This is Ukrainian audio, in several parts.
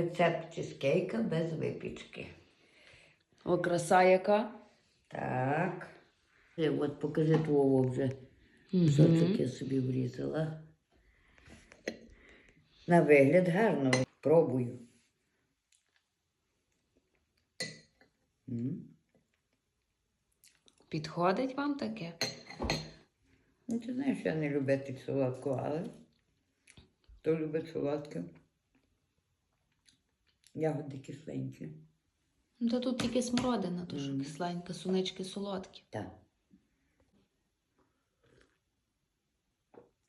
Рецепт чизкейка без випічки. О, краса яка. Так. Е, От покажи твого вже. Кусочок я собі врізала. На вигляд гарно. Пробую. Підходить вам таке? Ну, ти знаєш, я не любитель солодкого, але хто любить солодке. Ягоди кисленькі. Ну, Та тут тільки смородина, що Мгм. кисленька, сунички солодкі. Так.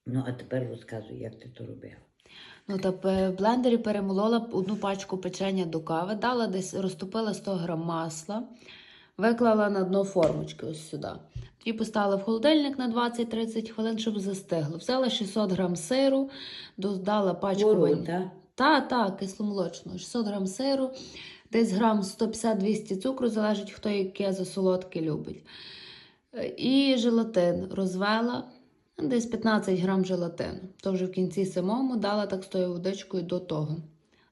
Ну, а тепер розказуй, як ти то робила. Ну, та в блендері перемолола одну пачку печення до кави, дала десь, розтопила 100 грам масла, виклала на дно формочки ось сюди. Тоді поставила в холодильник на 20-30 хвилин, щоб застигло. Взяла 600 грам сиру, додала пачку Творог, так? Та, так, кисломолочного. 600 грам сиру, десь грам 150-200 цукру, залежить, хто яке за солодке любить. Е, І желатин розвела, десь 15 грам желатину. То вже в кінці самому дала так з тою водичкою до того.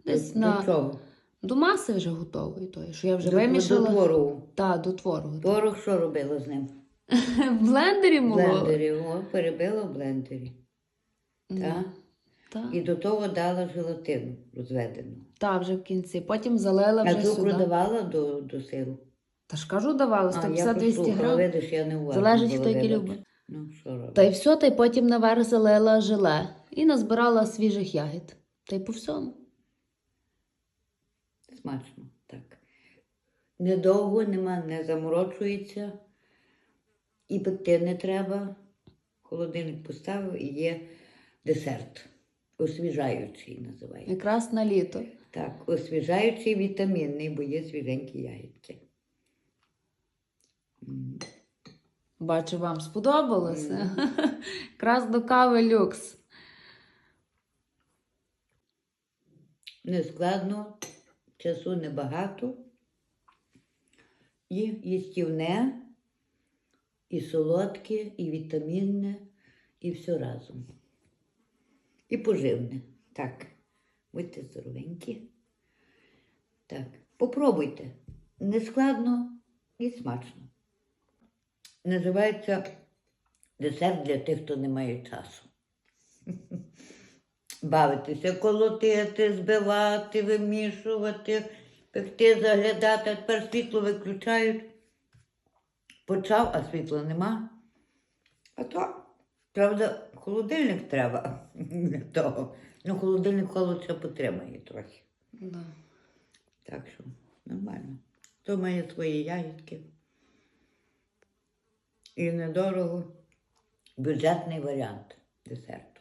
Десь до, на... до чого? до маси вже готової, тої, що я вже До, вимішала. до творогу. Та, до творогу. Творог що робила з ним? В блендері В молола. блендері. О, перебила в блендері. Ну, Так? Та. І до того дала желатину розведену. Та, вже в кінці. Потім залила А вже цукру сюди. давала до, до сиру? Та ж кажу, давала А, я 150-200 послухала, грам. видиш, я не уважна Залежить, була, хто який вибач. любить. Ну, що робити? Та й все, та й потім наверх залила желе і назбирала свіжих ягід. Та й по всьому. Смачно, так. Недовго нема, не заморочується. І пекти не треба. Холодильник поставив і є десерт. Освіжаючий називається. Якраз на літо. Так, освіжаючий вітамінний, бо є свіженькі ягідки. Бачу, вам сподобалося. Якраз до кави люкс. Не складно, часу небагато. І їстівне, і солодке, і вітамінне, і все разом. І поживне. Так, будьте здоровенькі. Так, попробуйте. Не складно і смачно. Називається десерт для тих, хто не має часу. Бавитися, колотити, збивати, вимішувати, пекти, заглядати, а тепер світло виключають. Почав, а світла нема. А то, правда, холодильник треба для того. Ну, холодильник холод ще потримає трохи. Да. Так що нормально. То має свої ягідки. І недорого. Бюджетний варіант десерту.